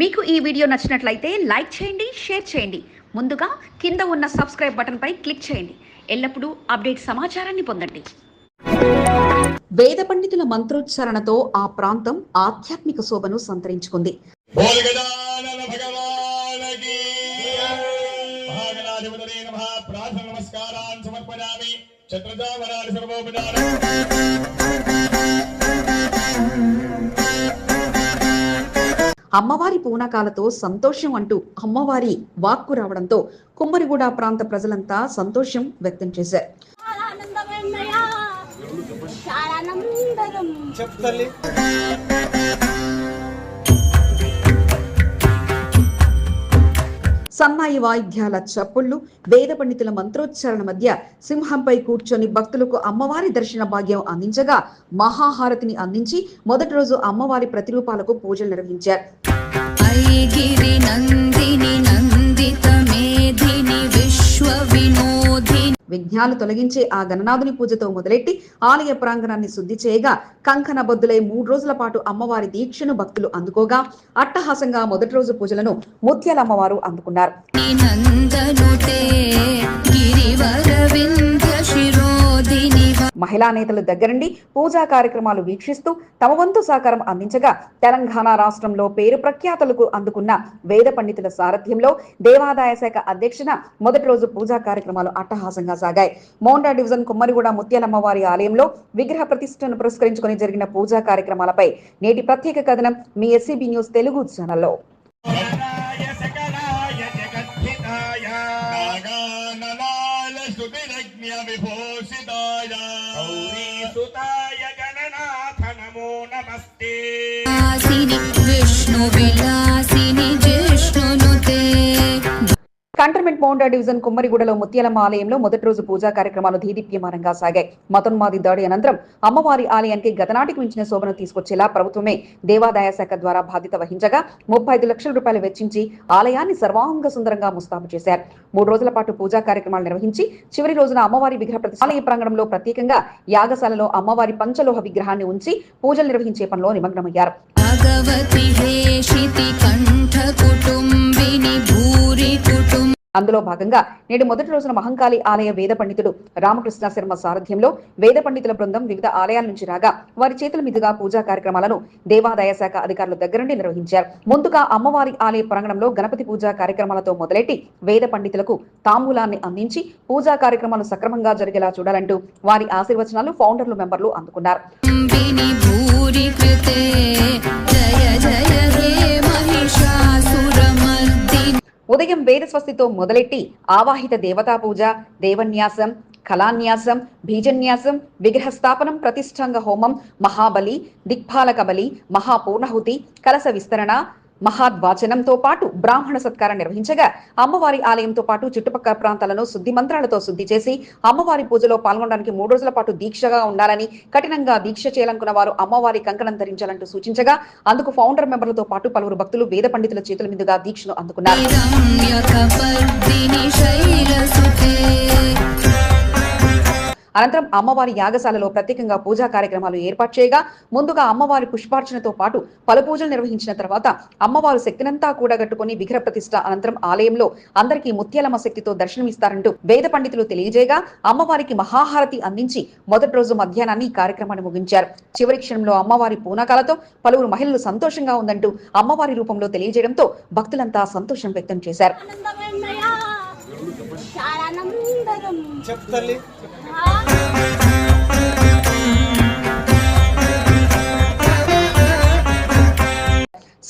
మీకు ఈ వీడియో నచ్చినట్లయితే లైక్ చేయండి షేర్ చేయండి. ముందుగా కింద ఉన్న సబ్స్క్రైబ్ బటన్ పై క్లిక్ చేయండి. ఎల్లప్పుడూ అప్డేట్ సమాచారాన్ని పొందండి. వేద పండితుల మంత్రోచ్చారణతో ఆ ప్రాంతం ఆధ్యాత్మిక శోభను సంతరించుకుంది. అమ్మవారి పూనకాలతో సంతోషం అంటూ అమ్మవారి వాక్కు రావడంతో కుమ్మరిగూడ ప్రాంత ప్రజలంతా సంతోషం వ్యక్తం చేశారు. సన్నాయి వాయిద్యాల చప్పుళ్ళు వేద పండితుల మంత్రోచ్చారణ మధ్య సింహంపై కూర్చొని భక్తులకు అమ్మవారి దర్శన భాగ్యం అందించగా మహాహారతిని అందించి మొదటి రోజు అమ్మవారి ప్రతిరూపాలకు పూజలు నిర్వహించారు. విశ్వ వినో విఘ్నాలు తొలగించే ఆ గణనాథుని పూజతో మొదలెట్టి ఆలయ ప్రాంగణాన్ని శుద్ధి చేయగా కంకణబద్దులై మూడు రోజుల పాటు అమ్మవారి దీక్షను భక్తులు అందుకోగా అట్టహాసంగా మొదటి రోజు పూజలను ముత్యాలమ్మవారు అందుకున్నారు. మహిళా నేతలు దగ్గరుండి పూజా కార్యక్రమాలు వీక్షిస్తూ తమ వంతు సహకారం అందించగా తెలంగాణ రాష్ట్రంలో పేరు ప్రఖ్యాతులకు అందుకున్న వేద పండితుల సారథ్యంలో దేవాదాయ శాఖ అధ్యక్షన మొదటి రోజు పూజా కార్యక్రమాలు అట్టహాసంగా సాగాయి. మోండా డివిజన్ కుమ్మరిగూడ ముత్యాలమ్మవారి ఆలయంలో విగ్రహ ప్రతిష్టను పురస్కరించుకొని జరిగిన పూజా కార్యక్రమాలపై నేటి ప్రత్యేక కథనం మీ ఎస్సీబీ న్యూస్ తెలుగు ఛానల్లో. नागानलाल स्तुतिरज्ञ विभूषिताय गौरीसुताय गणनाथ नमो नमस्ते विष्णुविलासिनि जिष्णुनुते కంటర్మెంట్ మౌండా డివిజన్ కుమ్మరిగూడలో ముత్యాలమ్మ ఆలయంలో మొదటి రోజు పూజా కార్యక్రమాలు దీదీప్యమానంగా సాగాయి. మతోన్మాది దాడి అనంతరం అమ్మవారి ఆలయానికి గతనాటికి మించిన శోభను తీసుకొచ్చేలా ప్రభుత్వమే దేవాదాయ శాఖ ద్వారా బాధ్యత వహించగా ముప్పై ఐదు లక్షల రూపాయలు వెచ్చించి ఆలయాన్ని సర్వాంగ సుందరంగా ముస్తాబు చేశారు. మూడు రోజుల పాటు పూజా కార్యక్రమాలు నిర్వహించి చివరి రోజున అమ్మవారి విగ్రహ ఆలయ ప్రాంగణంలో ప్రత్యేకంగా యాగశాలలో అమ్మవారి పంచలోహ విగ్రహాన్ని ఉంచి పూజలు నిర్వహించే పనిలో నిమగ్నమయ్యారు. భూరి కుటుంబ అందులో భాగంగా నేడు మొదటి రోజున మహంకాళి ఆలయ వేద పండితుడు రామకృష్ణ శర్మ సారథ్యంలో వేద పండితుల బృందం వివిధ ఆలయాల నుంచి రాగా వారి చేతుల మీదుగా పూజా కార్యక్రమాలను దేవాదాయ శాఖ అధికారుల దగ్గరుండి నిర్వహించారు. ముందుగా అమ్మవారి ఆలయ ప్రాంగణంలో గణపతి పూజా కార్యక్రమాలతో మొదలెట్టి వేద పండితులకు తాంబూలాన్ని అందించి పూజా కార్యక్రమాలు సక్రమంగా జరిగేలా చూడాలంటూ వారి ఆశీర్వచనాలు ఫౌండర్లు మెంబర్లు అందుకున్నారు. జయ జయ ఉదయం వేద స్వస్తితో మొదలెట్టి ఆవాహిత దేవతా పూజ దేవన్యాసం కళాన్యాసం బీజన్యాసం విగ్రహస్థాపనం ప్రతిష్టాంగ హోమం మహాబలి దిక్పాలక బలి మహాపూర్ణహుతి కలస విస్తరణ మహాద్వాచనంతో పాటు బ్రాహ్మణ సత్కారం నిర్వహించగా అమ్మవారి ఆలయంతో పాటు చుట్టుపక్కల ప్రాంతాలను శుద్ధి మంత్రాలతో శుద్ధి చేసి అమ్మవారి పూజలో పాల్గొనడానికి మూడు రోజుల పాటు దీక్షగా ఉండాలని కఠినంగా దీక్ష చేయాలనుకున్న వారు అమ్మవారి కంకణం ధరించాలంటూ సూచించగా అందుకు ఫౌండర్ మెంబర్లతో పాటు పలువురు భక్తులు వేద పండితుల చేతుల మీదుగా దీక్షను అందుకున్నారు. అనంతరం అమ్మవారి యాగశాలలో ప్రత్యేకంగా పూజా కార్యక్రమాలు ఏర్పాటు చేయగా ముందుగా అమ్మవారి పుష్పార్చనతో పాటు పలు పూజలు నిర్వహించిన తర్వాత అమ్మవారు శక్తినంతా కూడగట్టుకుని విగ్రహ ప్రతిష్ట అనంతరం ఆలయంలో అందరికీ ముత్యాలమ్మ శక్తితో దర్శనమిస్తారంటూ వేద పండితులు తెలియజేయగా అమ్మవారికి మహాహారతి అందించి మొదటి రోజు మధ్యాహ్నాన్ని ఈ కార్యక్రమాన్ని ముగించారు. చివరి క్షణంలో అమ్మవారి పూనకాలతో పలువురు మహిళలు సంతోషంగా ఉందంటూ అమ్మవారి రూపంలో తెలియజేయడంతో భక్తులంతా సంతోషం వ్యక్తం చేశారు. Ah.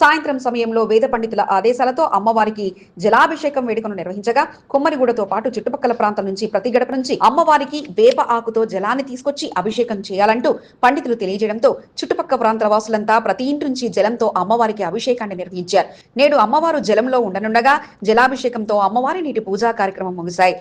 సాయంత్రం సమయంలో వేద పండితుల ఆదేశాలతో అమ్మవారికి జలాభిషేకం వేడుకను నిర్వహించగా కొమ్మరిగూడతో పాటు చుట్టుపక్కల ప్రాంతం నుంచి ప్రతి గడప నుంచి అమ్మవారికి వేప ఆకుతో జలాన్ని తీసుకొచ్చి అభిషేకం చేయాలంటూ పండితులు తెలియజేయడంతో చుట్టుపక్కల ప్రాంతాల వాసులంతా ప్రతి ఇంటి నుంచి జలంతో అమ్మవారికి అభిషేకాన్ని నిర్వహించారు. నేడు అమ్మవారు జలంలో ఉండనుండగా జలాభిషేకంతో అమ్మవారి నీటి పూజా కార్యక్రమం ముగిశాయి.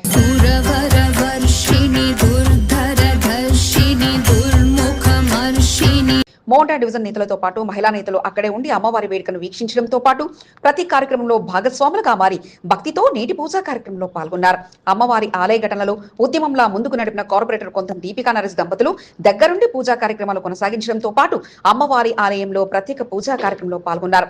మోండా డివిజన్ నేతలతో పాటు మహిళా నేతలు అక్కడే ఉండి అమ్మవారి వేడుకను వీక్షించడంతో పాటు ప్రతి కార్యక్రమంలో భాగస్వాములుగా మారి భక్తితో నేటి పూజా కార్యక్రమంలో పాల్గొన్నారు. అమ్మవారి ఆలయ ఘటనలో ఉద్యమంలా ముందుకు నడిపిన కార్పొరేటర్ కొంత దీపికా నరేష్ దంపతులు దగ్గరుండి పూజా కార్యక్రమాలు కొనసాగించడంతో పాటు అమ్మవారి ఆలయంలో ప్రత్యేక పూజా కార్యక్రమంలో పాల్గొన్నారు.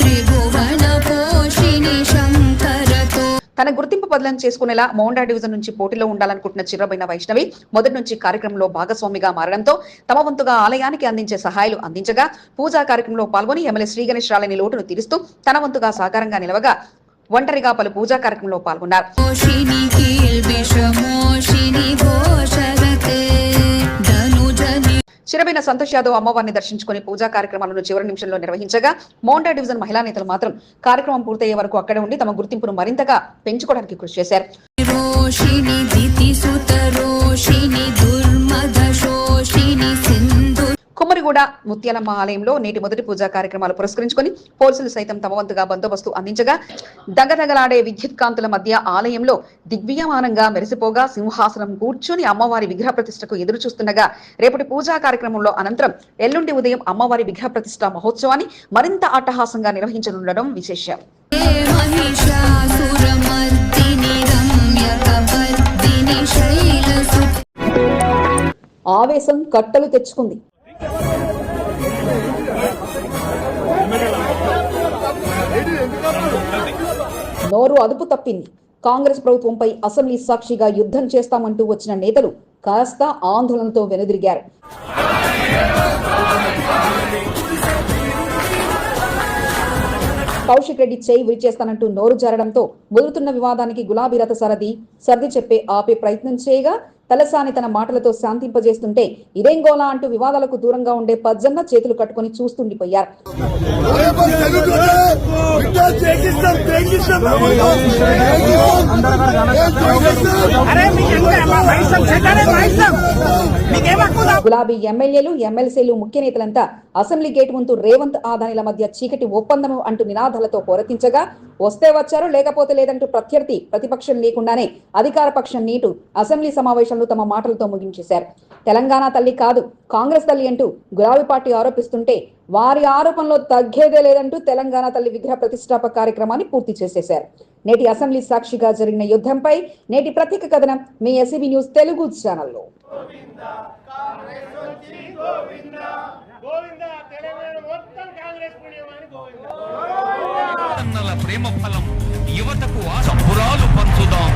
త్రిభువన పోషిణి శంకరతో తన గుర్తింపు బదిలీ చేసుకునేలా మౌండా డివిజన్ నుంచి పోటీలో ఉండాలనుకుంటున్న చిరబైన వైష్ణవి మొదటి నుంచి కార్యక్రమంలో భాగస్వామిగా మారడంతో తమ వంతుగా ఆలయానికి అందించే సహాయాలు అందించగా పూజా కార్యక్రమంలో పాల్గొని ఎమ్మెల్యే శ్రీ గణేష్ రాలని లోటును తీరుస్తూ తన వంతుగా సాకారంగా నిలవగా ఒంటరిగా పలు పూజా కార్యక్రమంలో పాల్గొన్నారు. చిరబైన సంతోష్ యాదవ్ అమ్మవారిని దర్శించుకుని పూజా కార్యక్రమాలను చివరి నిమిషంలో నిర్వహించగా మోండా డివిజన్ మహిళా నేతలు మాత్రం కార్యక్రమం పూర్తయ్యే వరకు అక్కడే ఉండి తమ గుర్తింపును మరింతగా పెంచుకోవడానికి కృషి చేశారు. కుమ్మరిగూడ ముత్యాలమ్మ ఆలయంలో నేటి మొదటి పూజా కార్యక్రమాలు పురస్కరించుకుని పోలీసులు సైతం తమ వంతుగా బందోబస్తు అందించగా దగదగలాడే విద్యుత్ కాంతుల మధ్య ఆలయంలో దిగ్వియమానంగా మెరిసిపోగా సింహాసనం కూర్చుని అమ్మవారి విగ్రహ ప్రతిష్టకు ఎదురు చూస్తుండగా రేపటి పూజా కార్యక్రమంలో అనంతరం ఎల్లుండి ఉదయం అమ్మవారి విగ్రహ ప్రతిష్ట మహోత్సవాన్ని మరింత అట్టహాసంగా నిర్వహించనుండడం విశేషం. ఆవేశం కట్టలు తెచ్చుకుంది. నోరు అదుపు తప్పింది. కాంగ్రెస్ ప్రభుత్వంపై అసెంబ్లీ సాక్షిగా యుద్ధం చేస్తామంటూ వచ్చిన నేతలు కాస్త ఆందోళనతో వెనుదిరిగారు. కౌశిక్ రెడ్డి చేయి విరిచేస్తానంటూ నోరు జారడంతో ముదురుతున్న వివాదానికి గులాబీ రథ సరది సర్ది చెప్పే ఆపే ప్రయత్నం చేయగా తలసాని తన మాటలతో శాంతింపజేస్తుంటే ఇదేం గోలా అంటూ వివాదాలకు దూరంగా ఉండే పజ్జన్న చేతులు కట్టుకుని చూస్తుండిపోయారు. గులాబీ ఎమ్మెల్యేలు ఎమ్మెల్సీలు ముఖ్య నేతలంతా అసెంబ్లీ గేట్ ముందు రేవంత్ ఆదానిల మధ్య చీకటి ఒప్పందము అంటూ నినాదాలతో పోరతించగా వస్తే వచ్చారు లేకపోతే లేదంటూ ప్రత్యర్థి ప్రతిపక్షం లేకుండానే అధికార పక్షం నీటు అసెంబ్లీ సమావేశంలో తమ మాటలతో ముగించేశారు. తెలంగాణ తల్లి కాదు కాంగ్రెస్ తల్లి అంటూ గులాబీ పార్టీ ఆరోపిస్తుంటే వారి ఆరోపణలో తగ్గేదే లేదంటూ తెలంగాణ తల్లి విగ్రహ ప్రతిష్టాపక కార్యక్రమాన్ని పూర్తి చేసేశారు. నేటి అసెంబ్లీ సాక్షిగా జరిగిన యుద్ధంపై నేటి ప్రత్యేక కథనం మీ ఎస్సీబీ న్యూస్ తెలుగు ఛానల్లో. గోవిందా తెలంగాణ మొత్తం కాంగ్రెస్ పుణ్యమని అన్నల ప్రేమ ఫలం యువతకు సంబురాలు పంచుదాం.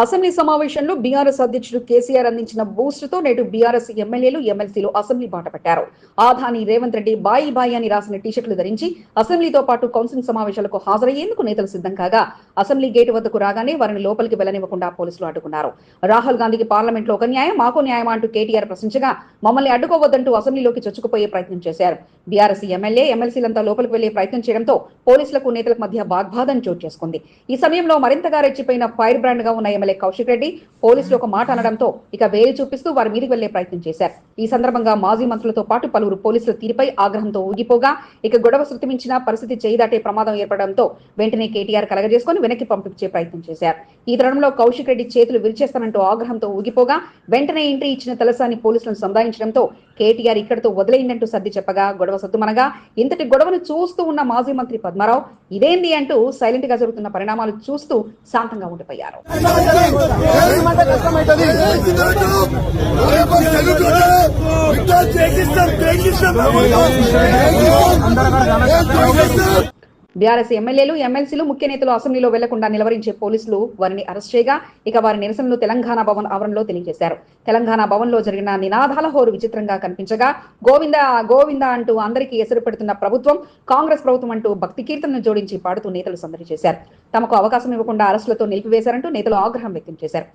అసెంబ్లీ సమావేశంలో బీఆర్ఎస్ అధ్యక్షుడు కేసీఆర్ అందించిన బూస్ట్తో నేడు బీఆర్ఎస్ ఎమ్మెల్యేలు ఎమ్మెల్సీలు అసెంబ్లీ బాట పట్టారు. ఆధాని రేవంత్ రెడ్డి బాయి బాయి అని రాసిన టీషర్ట్లు ధరించి అసెంబ్లీతో పాటు కౌన్సిల్ సమావేశాలకు హాజరయ్యేందుకు నేతలు సిద్ధం కాగా అసెంబ్లీ గేటు వద్దకు రాగానే వారిని లోపలికి వెళ్ళనివ్వకుండా పోలీసులు అడ్డుకున్నారు. రాహుల్ గాంధీకి పార్లమెంట్లో ఒక న్యాయం మాకు న్యాయం అంటూ కేటీఆర్ ప్రశ్నించగా మమ్మల్ని అడ్డుకోవద్దంటూ అసెంబ్లీలోకి చొచ్చుకుపోయే ప్రయత్నం చేశారు. బీఆర్ఎస్ ఎమ్మెల్యే ఎమ్మెల్సీలంతా లోపలికి వెళ్ళే ప్రయత్నం చేయడంతో పోలీసులకు నేతలకు మధ్య వాగ్వాదం చోటు చేసుకుంది. ఈ సమయంలో మరింతగా రెచ్చిపోయిన ఫైర్ బ్రాండ్గా ఉన్న ఎమ్మెల్యే కౌశిక్ రెడ్డి పోలీసులు ఒక మాట అనడంతో ఇక వేలు చూపిస్తూ వారి మీదకి వెళ్ళే ప్రయత్నం చేశారు. ఈ సందర్భంగా మాజీ మంత్రులతో పాటు పలువురు పోలీసుల తీరుపై ఆగ్రహంతో ఊగిపోగా ఇక గొడవ శృతిమించిన పరిస్థితి చేయి దాటే ప్రమాదం ఏర్పడడంతో వెంటనే కేటీఆర్ కలగజేసుకుని వెనక్కి పంపించే ప్రయత్నం చేశారు. ఈ తరుణంలో కౌశిక్ రెడ్డి చేతులు విరిచేస్తానంటూ ఆగ్రహంతో ఊగిపోగా వెంటనే ఎంట్రీ ఇచ్చిన తలసాని పోలీసులను సంధానించడంతో కేటీఆర్ ఇక్కడితో వదిలేయిందంటూ సర్ది చెప్పగా గొడవ సద్దుమనగా ఇంతటి గొడవను చూస్తూ ఉన్న మాజీ మంత్రి పద్మారావు ఇదేంది అంటూ సైలెంట్గా జరుగుతున్న పరిణామాలు చూస్తూ శాంతంగా ఉండిపోయారు. రేపటి తెలుగునే బిడ్డ చేకిస్తాం బీఆర్ఎస్ ఎమ్మెల్యేలు ఎమ్మెల్సీలు ముఖ్య నేతలు అసెంబ్లీలో వెళ్ళకుండా నిలవరించే పోలీసులు వారిని అరెస్ట్ చేయగా ఇక వారి నిరసనలు తెలంగాణ భవన్ ఆవరణలో తెలియజేశారు. తెలంగాణ భవన్లో జరిగిన నినాదాల హోరు విచిత్రంగా కనిపించగా గోవింద గోవింద అంటూ అందరికీ ఎసరు పెడుతున్న ప్రభుత్వం కాంగ్రెస్ ప్రభుత్వం అంటూ భక్తి కీర్తనను జోడించి పాడుతూ నేతలు సందడి చేశారు. తమకు అవకాశం ఇవ్వకుండా అరెస్టులతో నిలిపివేశారంటూ నేతలు ఆగ్రహం వ్యక్తం చేశారు.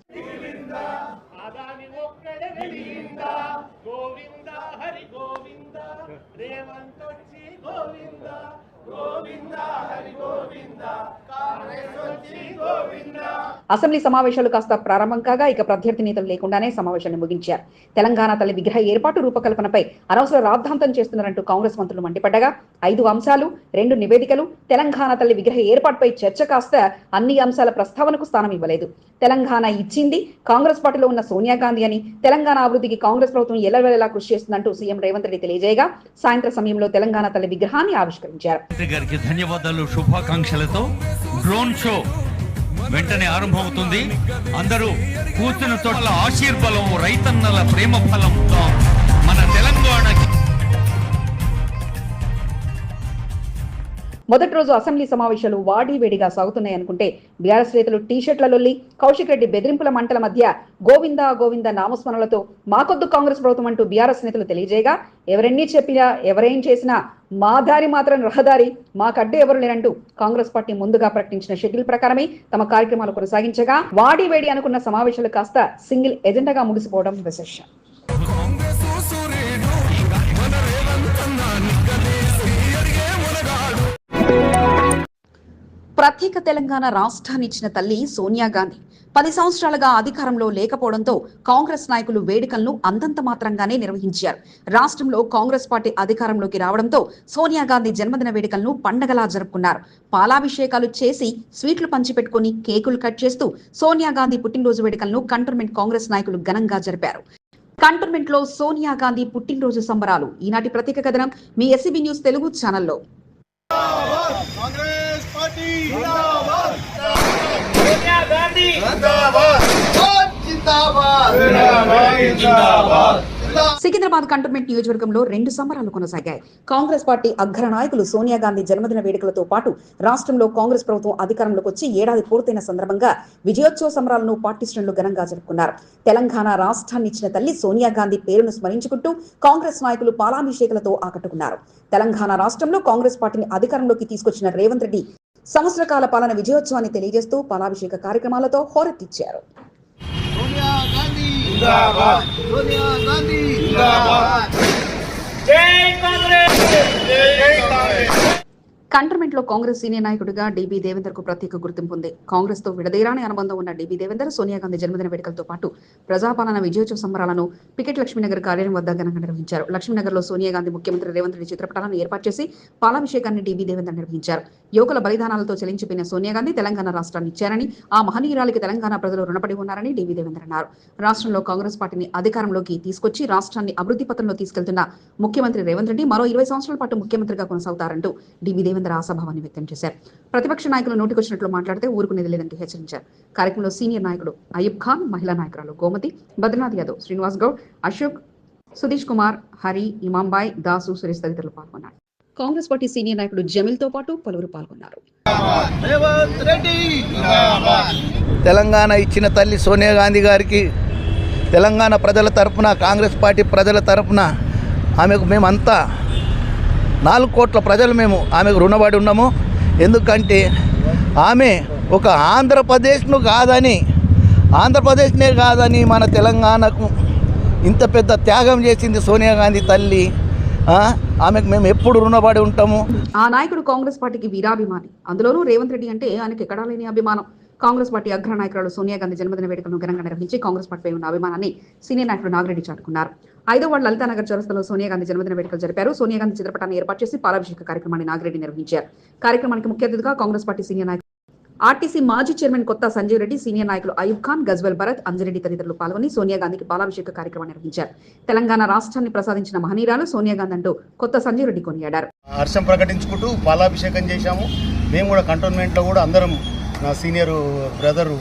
అసెంబ్లీ సమావేశాలు కాస్త ప్రారంభం కాగా ఇక ప్రత్యర్థి నేతలు లేకుండానే సమావేశాన్ని ముగించారు. తెలంగాణ తల్లి విగ్రహ ఏర్పాటు రూపకల్పనపై అనవసర రాద్ధాంతం చేస్తున్నారంటూ కాంగ్రెస్ మంత్రులు మండిపడ్డగా ఐదు అంశాలు రెండు నివేదికలు తెలంగాణ తల్లి విగ్రహ ఏర్పాటుపై చర్చ కాస్త అన్ని అంశాల ప్రస్తావనకు స్థానం ఇవ్వలేదు. తెలంగాణ ఇచ్చింది కాంగ్రెస్ పార్టీలో ఉన్న సోనియా గాంధీ అని తెలంగాణ అభివృద్ధికి కాంగ్రెస్ ప్రభుత్వం ఎల్లవేళలా కృషి చేస్తుందంటూ సీఎం రేవంత్ రెడ్డి తెలియజేయగా సాయంత్రం సమయంలో తెలంగాణ తల్లి విగ్రహాన్ని ఆవిష్కరించారు. గారికి ధన్యవాదాలు శుభాకాంక్షలతో డ్రోన్ షో వెంటనే ఆరంభమవుతుంది. అందరూ కూర్చుని చోట్ల ఆశీర్బలం రైతన్నల ప్రేమ ఫలంతో మన తెలంగాణకి మొదటి రోజు అసెంబ్లీ సమావేశాలు వాడి వేడిగా సాగుతున్నాయి అనుకుంటే బీఆర్ఎస్ నేతలు టీషర్ట్లలొల్లి కౌశిక్ రెడ్డి బెదిరింపుల మంటల మధ్య గోవిందా గోవింద నామస్మరణలతో మాకొద్దు కాంగ్రెస్ ప్రభుత్వం అంటూ బీఆర్ఎస్ నేతలు తెలియజేయగా ఎవరెన్ని చెప్పినా ఎవరేం చేసినా మా దారి మాత్రం రహదారి మాకడ్డు ఎవరు లేనంటూ కాంగ్రెస్ పార్టీ ముందుగా ప్రకటించిన షెడ్యూల్ ప్రకారమే తమ కార్యక్రమాలు కొనసాగించగా వాడి వేడి అనుకున్న సమావేశాలు కాస్త సింగిల్ ఎజెండాగా ముగిసిపోవడం విశేషం. ప్రత్యేక తెలంగాణ రాష్ట్రాన్ని ఇచ్చిన తల్లి సోనియా గాంధీ. పది సంవత్సరాలుగా అధికారంలో లేకపోవడంతో కాంగ్రెస్ నాయకులు వేడుకలను అంతంత మాత్రంగానే నిర్వహించారు. రాష్ట్రంలో కాంగ్రెస్ పార్టీ అధికారంలోకి రావడంతో సోనియా గాంధీ జన్మదిన వేడుకలను పండగలా జరుపుకున్నారు. పాలాభిషేకాలు చేసి స్వీట్లు పంచిపెట్టుకుని కేకులు కట్ చేస్తూ సోనియా గాంధీ పుట్టినరోజు వేడుకలను కంటోన్మెంట్ కాంగ్రెస్ నాయకులు ఘనంగా జరిపారు. కంటోన్మెంట్లో సోనియా గాంధీ పుట్టినరోజు సంబరాలు. ఈనాటి ప్రత్యేక కథనం మీ ఎస్సీబీ న్యూస్ తెలుగు ఛానల్లో. కాంగ్రెస్! సికింద్రాబాద్ కంటోన్మెంట్ నియోజకవర్గంలో రెండు సంబరాలు కొనసాగాయి. కాంగ్రెస్ పార్టీ అగ్ర నాయకులు సోనియా గాంధీ జన్మదిన వేడుకలతో పాటు రాష్ట్రంలో కాంగ్రెస్ ప్రభుత్వం అధికారంలోకి వచ్చి ఏడాది పూర్తయిన సందర్భంగా విజయోత్సవ సంబరాలను పార్టీ శ్రేణులు ఘనంగా జరుపుకున్నారు. తెలంగాణ రాష్ట్రాన్ని ఇచ్చిన తల్లి సోనియా గాంధీ పేరును స్మరించుకుంటూ కాంగ్రెస్ నాయకులు పాలాభిషేకాలతో ఆకట్టుకున్నారు. తెలంగాణ రాష్ట్రంలో కాంగ్రెస్ పార్టీని అధికారంలోకి తీసుకొచ్చిన రేవంత్ రెడ్డి సంవత్సర కాల పాలన విజయోత్సవాన్ని తెలియజేస్తూ పాలాభిషేక కార్యక్రమాలతో హోరెత్తిచ్చారు. సోనియా గాంధీ! జిందాబాద్! సోనియా గాంధీ! జిందాబాద్! జై కాంగ్రెస్! జై కాంగ్రెస్! కంటర్మెంట్లో కాంగ్రెస్ సీనియర్ నాయకుడిగా డీబీ దేవేందర్కు ప్రత్యేక గుర్తింపు ఉంది కాంగ్రెస్తో విడదీరాని అనుబంధం ఉన్న డీబీ దేవేందర్ సోనియా గాంధీ జన్మదిన వేడుకలతో పాటు ప్రజాపాలన విజయోత్సవ సంబరాలను పికెట్ లక్ష్మీనగర్ కార్యాలయం వద్ద ఘనంగా నిర్వహించారు. లక్ష్మీనగర్లో సోనియా గాంధీ ముఖ్యమంత్రి రేవంత్ రెడ్డి చిత్రపటాలను ఏర్పాటు చేసి పాలాభిషేకాన్ని డీబీ దేవేందర్ నిర్వహించారు. యువకుల బలిదానాలతో చెలించిపోయిన సోనియా గాంధీ తెలంగాణ రాష్ట్రాన్ని ఇచ్చారని ఆ మహనీయురాలికి తెలంగాణ ప్రజలు రుణపడి ఉన్నారని డీబీ దేవేందర్ అన్నారు. రాష్ట్రంలో కాంగ్రెస్ పార్టీని అధికారంలోకి తీసుకొచ్చి రాష్ట్రాన్ని అభివృద్ధి పథంలో తీసుకెళ్తున్న ముఖ్యమంత్రి రేవంత్ రెడ్డి మరో ఇరవై సంవత్సరాల పాటు ముఖ్యమంత్రిగా కొనసాగుతారంటూ డీబీ దేవేందర్ ఆశాభావాన్ని వ్యక్తం చేశారు. ప్రతిపక్ష నాయకులు నోటికొచ్చినట్లు మాట్లాడితే ఊరుకునేది లేదంటూ హెచ్చరించారు. కార్యక్రమంలో సీనియర్ నాయకుడు అయూబ్ ఖాన్ మహిళా నాయకురాలు గోమతి బద్రీనాథ్ యాదవ్ శ్రీనివాస్ గౌడ్ అశోక్ సుధీష్ కుమార్ హరి ఇమాంబాయ్ దాసు సురేష్ తదితరులు పాల్గొన్నారు. కాంగ్రెస్ పార్టీ సీనియర్ నాయకుడు జమిల్తో పాటు పలువురు పాల్గొన్నారు. తెలంగాణ ఇచ్చిన తల్లి సోనియా గాంధీ గారికి తెలంగాణ ప్రజల తరపున కాంగ్రెస్ పార్టీ ప్రజల తరపున ఆమెకు మేమంతా నాలుగు కోట్ల ప్రజలు మేము ఆమెకు రుణపడి ఉన్నాము. ఎందుకంటే ఆమె ఒక ఆంధ్రప్రదేశ్ను కాదని ఆంధ్రప్రదేశ్నే కాదని మన తెలంగాణకు ఇంత పెద్ద త్యాగం చేసింది సోనియా గాంధీ తల్లి. ఆమెకు మేము ఎప్పుడు రుణపడి ఉంటాము. ఆ నాయకుడు కాంగ్రెస్ పార్టీకి వీరాభిమాని. అందులోనూ రేవంత్ రెడ్డి అంటే ఆయనకి ఎక్కడా లేని అభిమానం. కాంగ్రెస్ పార్టీ అగ్ర నాయకురాలు సోనియా గాంధీ జన్మదిన వేడుకలను ఘనంగా నిర్వహించి కాంగ్రెస్ పార్టీపై ఉన్న అభిమానాన్ని సీనియర్ నాయకుడు నాగిరెడ్డి చాటుకున్నారు. ఐదో వార్డు లలితానగర్ చౌరస్తలో సోనియా గాంధీ జన్మదిన వేడుకలు జరిపారు. సోనియా గాంధీ చిత్రపటాన్ని ఏర్పాటు చేసి పాలాభిషేక కార్యక్రమాన్ని నాగిరెడ్డి నిర్వహించారు. కార్యక్రమానికి ముఖ్య అతిథిగా కాంగ్రెస్ పార్టీ సీనియర్ నాయకులు ఆర్టీసీ మాజీ చైర్మన్ కొత్త సంజీవ్ రెడ్డి సీనియర్ నాయకులు అయూబ్ ఖాన్ గజ్వల్ భరత్ అంజరెడ్డి తదితరులు పాల్గొని సోనియా గాంధీకి పాలాభిషేక కార్యక్రమం నిర్వహించారు. తెలంగాణ రాష్ట్రాన్ని ప్రసాదించిన మహనీయురాలు సోనియా గాంధీ అంటూ కొత్త సంజీవ్ రెడ్డి కొనియాడారు. హర్షం ప్రకటించుకుంటూ పాలాభిషేకం చేశాము. మేము కూడా కంటోన్మెంట్లో కూడా అందరం నా సీనియర్ బ్రదర్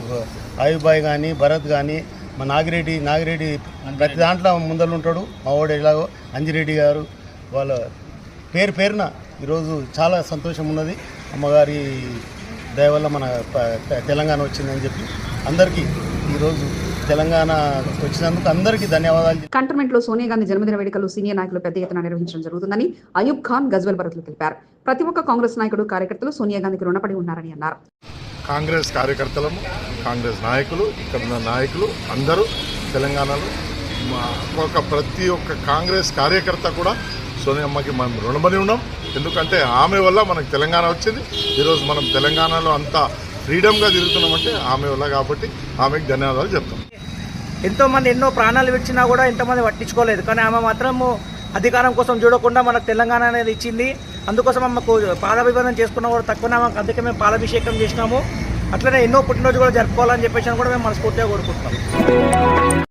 ఆయుబాయ్ కానీ భరత్ కానీ మా నాగిరెడ్డి నాగిరెడ్డి ప్రతి దాంట్లో ముందర ఉంటాడు. మా వాడు ఎలాగో అంజిరెడ్డి గారు వాళ్ళ పేరు పేరున ఈరోజు చాలా సంతోషం ఉన్నది. అమ్మగారి దయ వల్ల మన తెలంగాణ వచ్చిందని చెప్పి అందరికీ ఈరోజు తెలంగాణ వచ్చినందుకు అందరికీ ధన్యవాదాలు కంటోన్మెంట్లో సోనియా గాంధీ జన్మదిన వేడుకలు సీనియర్ నాయకులు పెద్ద ఎత్తున నిర్వహించడం జరుగుతుందని అయూబ్ ఖాన్ గజ్వెల్ భరత్లు తెలిపారు. ప్రతి ఒక్క కాంగ్రెస్ నాయకుడు కార్యకర్తలు సోనియా గాంధీకి రుణపడి ఉన్నారని అన్నారు. కాంగ్రెస్ కార్యకర్తలము కాంగ్రెస్ నాయకులు ఇక్కడ ఉన్న నాయకులు అందరూ తెలంగాణలో మా ఒక ప్రతి ఒక్క కాంగ్రెస్ కార్యకర్త కూడా సోనియమ్మకి మనం రుణపడి ఉన్నాం. ఎందుకంటే ఆమె వల్ల మనకు తెలంగాణ వచ్చింది. ఈరోజు మనం తెలంగాణలో అంతా ఫ్రీడమ్గా తిరుగుతున్నామంటే ఆమె వల్ల కాబట్టి ఆమెకు ధన్యవాదాలు చెప్తాం. ఎంతో మంది ఎన్నో ప్రాణాలు విడిచినా కూడా ఎంతోమంది పట్టించుకోలేదు. కానీ ఆమె మాత్రము అధికారం కోసం చూడకుండా మనకు తెలంగాణ అనేది ఇచ్చింది. అందుకోసం మాకు పాలాభిబంధం చేసుకున్న కూడా తక్కువ మాకు అందుకే మేము పాలాభిషేకం చేసినాము. అట్లనే ఎన్నో పుట్టినరోజు కూడా జరుపుకోవాలని చెప్పేసి కూడా మేము మనస్ఫూర్తిగా కోరుకుంటున్నాం.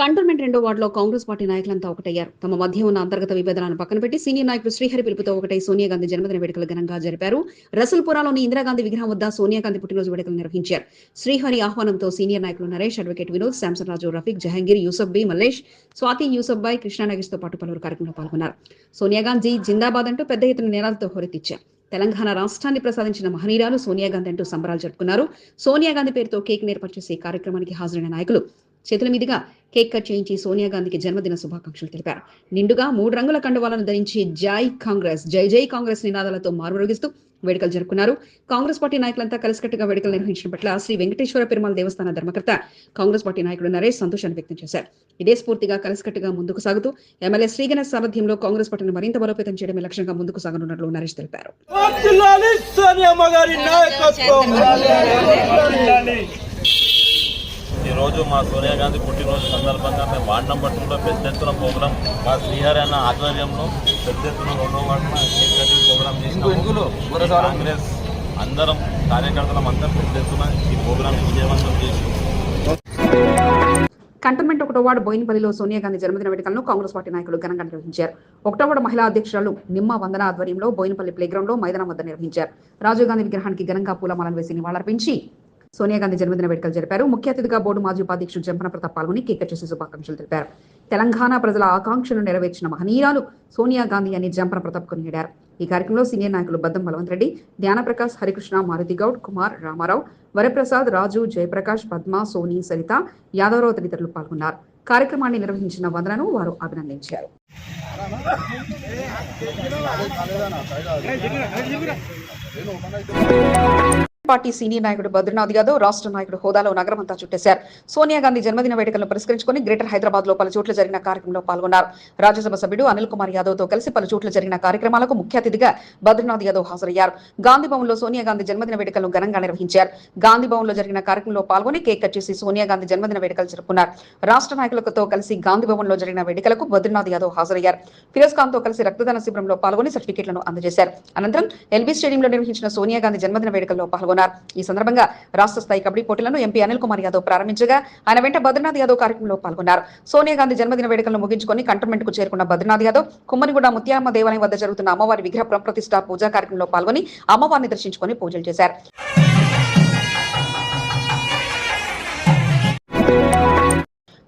కంటోన్మెంట్ రెండో వార్డులో కాంగ్రెస్ పార్టీ నాయకులంతా ఒకటయ్యారు. తమ మధ్య ఉన్న అంతర్గత విభేదాలను పక్కన పెట్టి సీనియర్ నాయకుడు శ్రీహరి పిలుపుతో ఒకటై సోనియా గాంధీ జన్మదిన వేడుకలు ఘనంగా జరిపారు. రసల్పురాలోని ఇందిరాగాంధీ విగ్రహం వద్ద సోనియా గాంధీ పుట్టినరోజు వేడుకలు నిర్వహించారు. శ్రీహరి ఆహ్వానంతో సీనియర్ నాయకులు నరేష్ అడ్వకేట్ వినోద్ శాంసన్ రాజు రఫీక్ జహంగీర్ యూసఫ్ బి మల్లేష్ స్వాతి యూసఫ్ బాయ్ కృష్ణా నగేష్తో పాటు పలువురు కార్యక్రమంలో పాల్గొన్నారు. సోనియా గాంధీ జిందాబాద్ అంటూ పెద్ద ఎత్తున నేరాలతో హోరెత్తిచ్చారు. తెలంగాణ రాష్ట్రాన్ని ప్రసాదించిన మహనీయురాలు సోనియా గాంధీ అంటూ సంబరాలు జరుపుకున్నారు. సోనియా గాంధీ పేరుతో కేక్ ఏర్పాటు చేసే కార్యక్రమానికి హాజరైన నాయకులు చేతుల మీదుగా కేక్ కట్ చేయించి సోనియా గాంధీకి జన్మదిన శుభాకాంక్షలు తెలిపారు నిండుగా మూడు రంగుల కండువాలను ధరించి జై కాంగ్రెస్ జై జై కాంగ్రెస్ నినాదాలతో మారుమోగిస్తూ వేడుకలు జరుపుకున్నారు కాంగ్రెస్ పార్టీ నాయకులంతా కలిసికట్టుగా వేడుకలు నిర్వహించిన పట్ల శ్రీ వెంకటేశ్వర పెరుమాళ్ దేవస్థాన ధర్మకర్త కాంగ్రెస్ పార్టీ నాయకుడు నరేష్ సంతోషాన్ని వ్యక్తం చేశారు ఇదే స్ఫూర్తిగా కలిసికట్టుగా ముందుకు సాగుతూ ఎమ్మెల్యే శ్రీగణేష్ సారథ్యంలో కాంగ్రెస్ పార్టీని మరింత బలోపేతం చేయడమే లక్ష్యంగా ముందుకు సాగనున్నట్లు నరేష్ తెలిపారు ఈరోజు మా సోనియా గాంధీ పుట్టినరోజు సందర్భంగా మేము వార్డ్ నెంబర్ టూలో పెద్ద ఎత్తున ప్రోగ్రాం మా శ్రీహరి అన్న ఆధ్వర్యంలో పెద్ద ఎత్తున రెండో వార్డున కేక్ కటింగ్ ప్రోగ్రాం చేసినాము. కాంగ్రెస్ అందరం కార్యకర్తలం అందరం పెద్ద ఎత్తున ఈ ప్రోగ్రాం విజయవంతం చేసి కంటోన్మెంట్ ఒకటో వార్డు బోయినపల్లిలో సోనియా గాంధీ జన్మదిన వేడుకలను కాంగ్రెస్ పార్టీ నాయకులు ఘనంగా నిర్వహించారు. ఒకటో వార్డు మహిళా అధ్యక్షురాలు నిమ్మ వందన ఆధ్వర్యంలో బోయినపల్లి ప్లేగ్రౌండ్లో మైదానం వద్ద నిర్వహించారు. రాజీవ్ గాంధీ విగ్రహానికి ఘనంగా పూలమాలలు వేసి నివాళులర్పించి సోనియా గాంధీ జన్మదిన వేడుకలు జరిపారు. ముఖ్య అతిథిగా బోర్డు మాజీ ఉపాధ్యక్షుడు జంపన ప్రతాప్ పాల్గొని కేక్ చేసి శుభాకాంక్షలు తెలిపారు. తెలంగాణ ప్రజల ఆకాంక్షలు నెరవేర్చిన మహనీయురాలు సోనియా గాంధీ అని జంపన ప్రతాప్ కొనియాడారు ఈ కార్యక్రమంలో సీనియర్ నాయకులు బద్దం బలవంత్ రెడ్డి ధ్యానప్రకాష్ హరికృష్ణ మారుతి గౌడ్ కుమార్ రామారావు వరప్రసాద్ రాజు జయప్రకాష్ పద్మ సోని సరిత యాదవరావు తదితరులు పాల్గొన్నారు. కార్యక్రమాన్ని నిర్వహించిన వందనను వారు అభినందించారు. పార్టీ సీనియర్ నాయకుడు బద్రీనాథ్ యాదవ్ రాష్ట్ర నాయకుడు హోదాలో నగరమంతా చుట్టేశారు. సోనియా గాంధీ జన్మదిన వేడుకలను పురస్కరించుకుని గ్రేటర్ హైదరాబాద్లో పలు చోట్ల జరిగిన కార్యక్రమంలో పాల్గొన్నారు. రాజ్యసభ సభ్యుడు అనిల్ కుమార్ యాదవ్తో కలిసి పలు చోట్ల జరిగిన కార్యక్రమాలకు ముఖ్య అతిథిగా బద్రీనాథ్ యాదవ్ హాజరయ్యారు. గాంధీ భవన్లో సోనియా గాంధీ జన్మదిన వేడుకలను ఘనంగా నిర్వహించారు. గాంధీ భవన్లో జరిగిన కార్యక్రమంలో పాల్గొని కేక్ కట్ చేసి సోనియా గాంధీ జన్మదిన వేడుకలు జరుపుకున్నారు. రాష్ట్ర నాయకులతో కలిసి గాంధీ భవన్లో జరిగిన వేడుకలకు బద్రీనాథ్ యాదవ్ హాజరయ్యారు. ఫిరోజ్ ఖాన్తో కలిసి రక్తదాన శిబిరంలో పాల్గొని సర్టిఫికెట్లను అందజేశారు. అనంతరం ఎల్బీ స్టేడియంలో నిర్వహించిన సోనియా గాంధీ జన్మదిన వేడుకల్లో పాల్గొన్నారు ఈ సందర్భంగా రాష్ట్ర స్థాయి కబడ్డీ పోటీలను ఎంపీ అనిల్ కుమార్ యాదవ్ ప్రారంభించగా ఆయన వెంట బద్రీనాథ్ యాదవ్ కార్యక్రమంలో పాల్గొన్నారు. సోనియా గాంధీ జన్మదిన వేడుకలను ముగించుకొని కంటోన్మెంట్కు చేరుకున్న బద్రీనాథ్ యాదవ్ కుమ్మరిగూడ ముత్యాలమ్మ దేవాలయం వద్ద జరుగుతున్న అమ్మవారి విగ్రహ ప్రతిష్ట పూజా కార్యక్రమంలో పాల్గొని అమ్మవారిని దర్శించుకొని పూజలు చేశారు.